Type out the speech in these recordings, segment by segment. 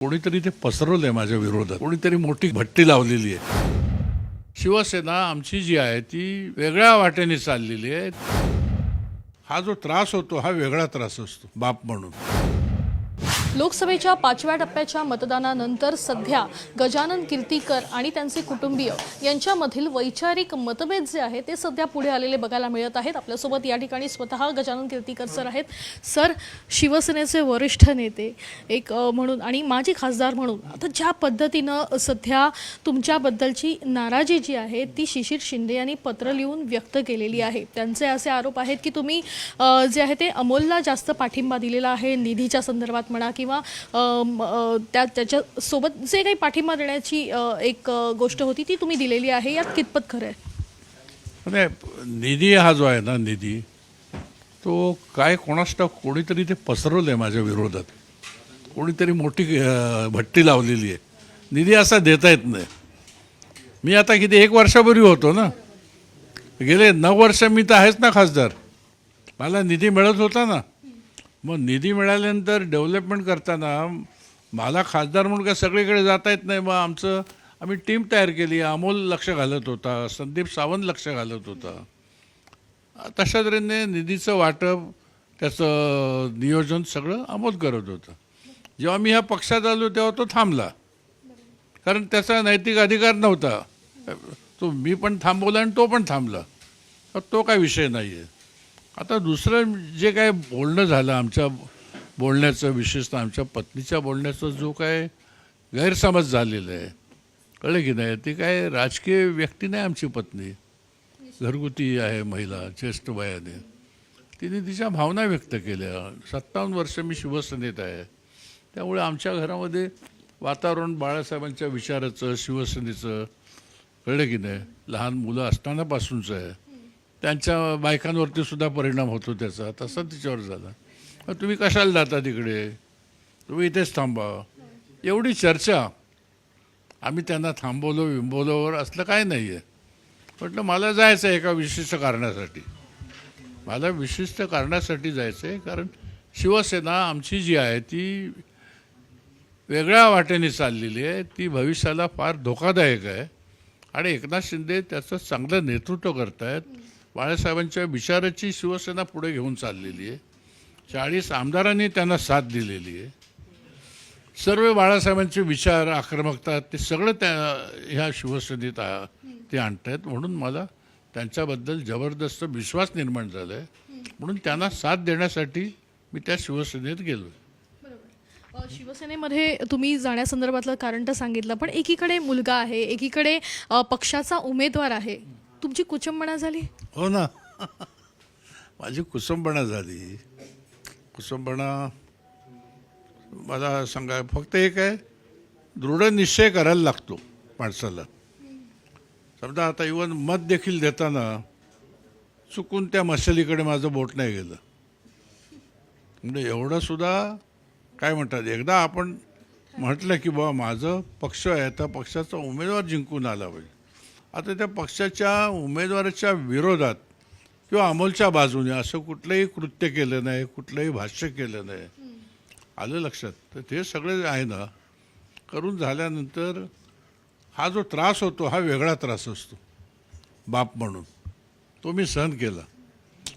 कोणीतरी ते पसरवलं आहे माझ्या विरोधात. कोणीतरी मोठी भट्टी लावलेली आहे. शिवसेना आमची जी आहे ती वेगळ्या वाटेने चाललेली आहे. हा जो त्रास होतो हा वेगळा त्रास असतो बाप म्हणून. लोकसभेच्या पाचव्या टप्प्याच्या मतदानानंतर सध्या गजानन कीर्तीकर आणि त्यांचे कुटुंबीय यांच्यामधील वैचारिक मतभेद जे आहे ते सध्या पुढे आलेले बघायला मिळत आहेत. आपल्यासोबत या ठिकाणी स्वतः गजानन कीर्तीकर सर आहेत. सर शिवसेनेचे वरिष्ठ नेते एक म्हणून आणि माजी खासदार म्हणून. आता ज्या पद्धतीनं सध्या तुमच्याबद्दलची नाराजी जी आहे ती शिशिर शिंदे यांनी पत्र लिहून व्यक्त केलेली आहे. त्यांचे असे आरोप आहेत की तुम्ही जे आहे ते अमोलला जास्त पाठिंबा दिलेला आहे निधीच्या संदर्भात म्हणा किंवा अ, त्या त्याच्यासोबत जे काही पाठिंबा देण्याची एक गोष्ट होती ती तुम्ही दिलेली आहे. यात कितपत खरं आहे? निधी हा जो आहे ना निधी तो काय कोणास कोणीतरी ते पसरवलं आहे माझ्या विरोधात. कोणीतरी मोठी भट्टी लावलेली आहे. निधी असा देता येत नाही. मी आता किती एक वर्षापूर्वी होतो ना. गेले नऊ वर्ष मी तर आहेच ना खासदार. मला निधी मिळत होता ना. मग निधी मिळाल्यानंतर डेव्हलपमेंट करताना मला खासदार म्हणून काय सगळीकडे जाता येत नाही. मग आमचं आम्ही टीम तयार केली. अमोल लक्ष घालत होता. संदीप सावंत लक्ष घालत होता. तशा तऱ्हेने निधीचं वाटप त्याचं नियोजन सगळं अमोल करत होतं. जेव्हा मी ह्या पक्षात आलो तेव्हा तो थांबला. कारण त्याचा नैतिक अधिकार नव्हता. तो मी पण थांबवला आणि तो पण थांबला. तो काय विषय नाही आहे आता दुसरं जे काय बोलणं झालं आमच्या बोलण्याचं विशेषतः आमच्या पत्नीच्या बोलण्याचा जो काय गैरसमज झालेला आहे कळलं की नाही? ती काय राजकीय व्यक्ती नाही आमची पत्नी. घरगुती आहे महिला ज्येष्ठ वयाने. तिने तिच्या भावना व्यक्त केल्या. सत्तावन्न वर्ष मी शिवसेनेत आहे. त्यामुळे आमच्या घरामध्ये वातावरण बाळासाहेबांच्या विचाराचं शिवसेनेचं कळलं की नाही? लहान मुलं असतानापासूनचं आहे. त्यांच्या बायकांवरती सुद्धा परिणाम होतो त्याचा. तसा तिच्यावर झाला. मग तुम्ही कशाला जाता तिकडे? तुम्ही इथेच थांबा. एवढी चर्चा. आम्ही त्यांना थांबवलो विंबवलोवर असलं काय नाही आहे म्हटलं मला जायचं आहे एका विशिष्ट कारणासाठी. मला विशिष्ट कारणासाठी जायचं आहे कारण शिवसेना आमची जी आहे ती वेगळ्या वाटेने चाललेली आहे. ती भविष्याला फार धोकादायक आहे. आणि एकनाथ शिंदे त्याचं चांगलं नेतृत्व करतायत. बाळासाहेबांच्या विचाराची शिवसेना पुढे घेऊन चाललेली आहे. चाळीस आमदारांनी त्यांना साथ दिलेली आहे. सर्व बाळासाहेबांचे विचार आक्रमकता ते सगळं त्या ह्या शिवसेनेत ते आणत आहेत म्हणून मला त्यांच्याबद्दल जबरदस्त विश्वास निर्माण झाला आहे म्हणून त्यांना साथ देण्यासाठी मी त्या शिवसेनेत गेलो शिवसेनेमध्ये तुम्ही जाण्यासंदर्भातलं कारण तर सांगितलं पण एकीकडे मुलगा आहे एकीकडे पक्षाचा उमेदवार आहे. तुमची कुचंबणा झाली? हो ना. माझी कुसंबणा झाली. कुसंबणा मला सांगा फक्त एक आहे दृढ निश्चय करायला लागतो माणसाला. समजा आता इवन मत देखील देताना चुकून त्या मशालीकडे माझं बोट नाही गेलं. म्हणजे एवढं सुद्धा काय म्हणतात एकदा आपण म्हटलं की बाबा माझं पक्ष आहे त्या पक्षाचा उमेदवार जिंकून आला पाहिजे. आता त्या पक्षाच्या उमेदवाराच्या विरोधात किंवा अमोलच्या बाजूने असं कुठलंही कृत्य केलं नाही कुठलंही भाष्य केलं नाही. आलं लक्षात? तर ते सगळे आहे ना करून झाल्यानंतर हा जो त्रास होतो हा वेगळा त्रास असतो. बाप म्हणून. तो मी सहन केला.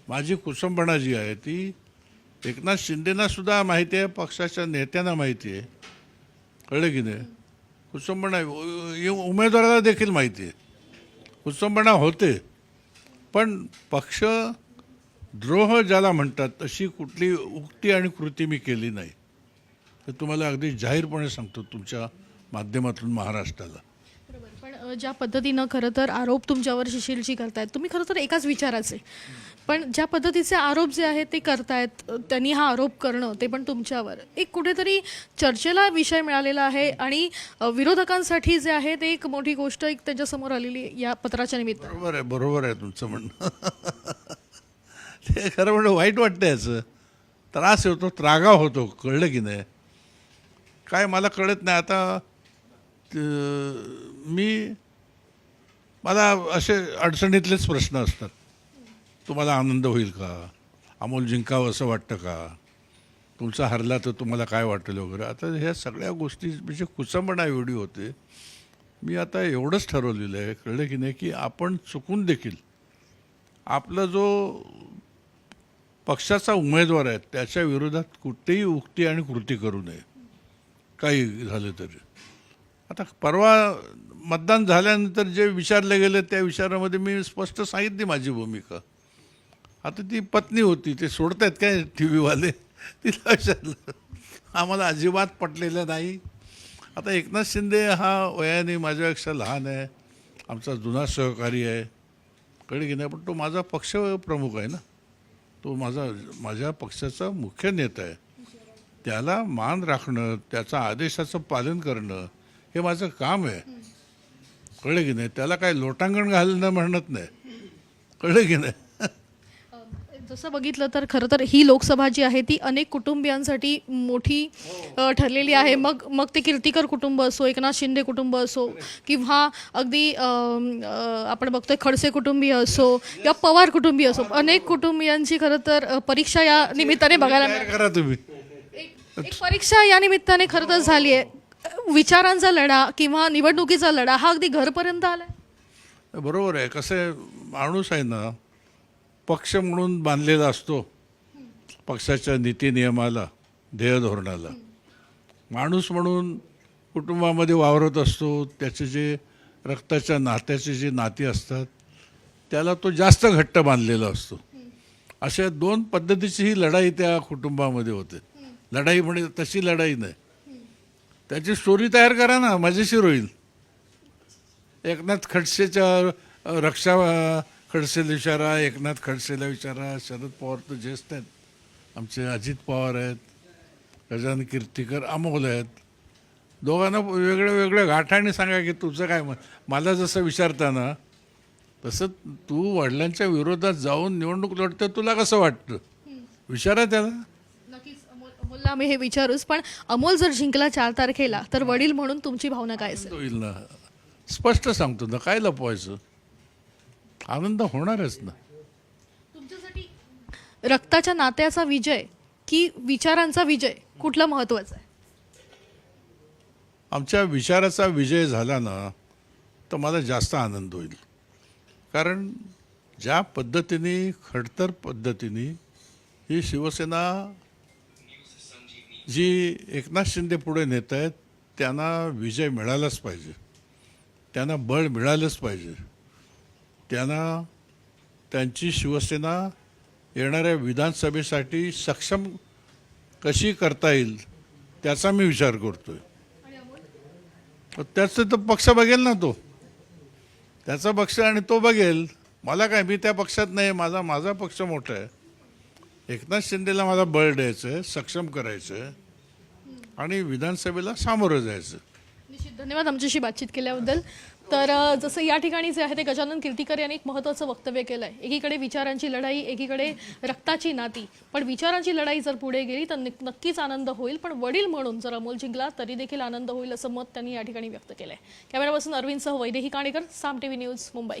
माझी कुसंबणा जी आहे ती एकनाथ शिंदेना सुद्धा माहिती आहे पक्षाच्या नेत्यांना माहिती आहे. कळलं की नाही? कुसंबणा उमेदवाराला देखील माहिती आहे. कुसंबणा होते. पण पक्ष द्रोह ज्याला म्हणतात तशी कुठली उक्ती आणि कृती मी केली नाही. हे तुम्हाला अगदी जाहीरपणे सांगतो तुमच्या माध्यमातून महाराष्ट्राला. पण ज्या पद्धतीनं खरं तर आरोप तुमच्यावर शिशिरजी करतायत तुम्ही खरं तर एकाच विचाराचे. पण ज्या पद्धतीचे आरोप जे आहेत ते करतायत त्यांनी हा आरोप करणं ते पण तुमच्यावर. एक कुठेतरी चर्चेला विषय मिळालेला आहे आणि विरोधकांसाठी जे आहे ते एक मोठी गोष्ट एक त्यांच्यासमोर आलेली आहे या पत्राच्या निमित्त बरोबर आहे बरोबर आहे तुमचं म्हणणं. ते खरं म्हणणं वाईट वाटतं याचं त्रास होतो त्रागा होतो कळलं की नाही? काय मला कळत नाही. आता मी मला असे अडचणीतलेच प्रश्न असतात. तुम्हाला आनंद होईल का? अमोल जिंकावं असं वाटतं का? तुमचा हरला तर तुम्हाला काय वाटेल वगैरे? आता ह्या सगळ्या गोष्टी म्हणजे कुचंबणा एवढी होते. मी आता एवढंच ठरवलेलं आहे कळलं की नाही की आपण चुकून देखील आपला जो पक्षाचा उमेदवार आहे त्याच्या विरोधात कुठेही उक्ती आणि कृती करू नये. काही झालं तरी. आता परवा मतदान झाल्यानंतर जे विचारले गेले त्या विचारामध्ये मी स्पष्ट सांगितली माझी भूमिका. आता ती पत्नी होती ते सोडतायत काय टी व्हीवाले तिला विचारलं आम्हाला अजिबात पटलेलं नाही. आता एकनाथ शिंदे हा वयाने माझ्यापेक्षा लहान आहे. आमचा जुना सहकारी आहे. कळलं की नाही? पण तो माझा पक्ष प्रमुख आहे ना. तो माझा माझ्या पक्षाचा मुख्य नेता आहे. त्याला मान राखणं त्याचा आदेशाचं पालन करणं हे माझं काम आहे. कळलं की नाही? त्याला काय लोटांगण घालणं म्हणत नाही. कळलं की नाही? जसं बघितलं तर खरं तर ही लोकसभा जी आहे ती अनेक कुटुंबियांसाठी मोठी अ, ठरलेली आहे. मग मग ते कीर्तिकर कुटुंब असो एकनाथ शिंदे कुटुंब असो किंवा अगदी अ, अ, आपण बघतोय खडसे कुटुंबीय असो किंवा पवार कुटुंबीय असो अनेक कुटुंबियांची खरं तर अ, परीक्षा या निमित्ताने बघायला मिळते. तयार करा तुम्ही? एक एक परीक्षा या निमित्ताने खरं तर झाली आहे. विचारांचा लढा किंवा निवडणुकीचा लढा हा अगदी घरपर्यंत आलाय? बरोबर आहे. कसं आहे माणूस आहे ना पक्ष म्हणून बांधलेला असतो. पक्षाच्या नीती नियमाला ध्येय धोरणाला. माणूस म्हणून कुटुंबामध्ये वावरत असतो त्याचे जे रक्ताच्या नात्याचे जे नाती असतात त्याला तो जास्त घट्ट बांधलेला असतो. अशा दोन पद्धतीची ही लढाई त्या कुटुंबामध्ये होते. लढाई म्हणजे तशी लढाई नाही. त्याची स्टोरी तयार करा ना मजेशीर होईल एकनाथ खडसेच्या रक्षा खडसेला विचारा एकनाथ खडसेला विचारा शरद पवार तर ज्येष्ठ आहेत. आमचे अजित पवार आहेत गजानन कीर्तीकर अमोल आहेत. दोघांना वेगळ्या वेगळ्या गाठाने सांगा की तुझं काय मत? मला जसं विचारता ना तसं तू वडिलांच्या विरोधात जाऊन निवडणूक लढतं तुला कसं वाटतं? विचारा त्याला. नक्कीच आम्ही हे विचारूच पण अमोल जर जिंकला चार तारखेला तर वडील म्हणून तुमची भावना काय असेल? होईल ना. स्पष्ट सांगतो ना काय लपवायचं? आनंद होणारच ना. तुमच्यासाठी रक्ताच्या नात्याचा विजय की विचारांचा विजय कुठला महत्त्वाचा आहे? आमच्या विचाराचा विजय झाला ना तर मला जास्त आनंद होईल. कारण ज्या पद्धतीने खडतर पद्धतीने ही शिवसेना जी एकनाथ शिंदे पुढे नेत आहेत त्यांना विजय मिळालाच पाहिजे. त्यांना बळ मिळालंच पाहिजे. त्यांना त्यांची शिवसेना येणाऱ्या विधानसभेसाठी सक्षम कशी करता येईल त्याचा मी विचार करतोय. त्याचं तर पक्ष बघेल ना तो. त्याचा पक्ष आणि तो बघेल. मला काय मी त्या पक्षात नाही माझा माझा पक्ष मोठा आहे. एकनाथ शिंदेला मला बळ द्यायचं आहे सक्षम करायचं आहे आणि विधानसभेला सामोरं जायचं. निश्चित. धन्यवाद आमच्याशी बातचीत केल्याबद्दल. तर जसं या ठिकाणी जे आहे ते गजानन कीर्तीकर यांनी एक महत्त्वाचं वक्तव्य केलं आहे एकीकडे विचारांची लढाई एकीकडे रक्ताची नाती. पण विचारांची लढाई जर पुढे गेली तर नक्कीच आनंद होईल. पण वडील म्हणून जर अमोल जिंकला तरी देखील आनंद होईल असं मत त्यांनी या ठिकाणी व्यक्त केलं आहे कॅमेरापासून अरविंदसह वैदेही काणेकर साम टीव्ही न्यूज मुंबई.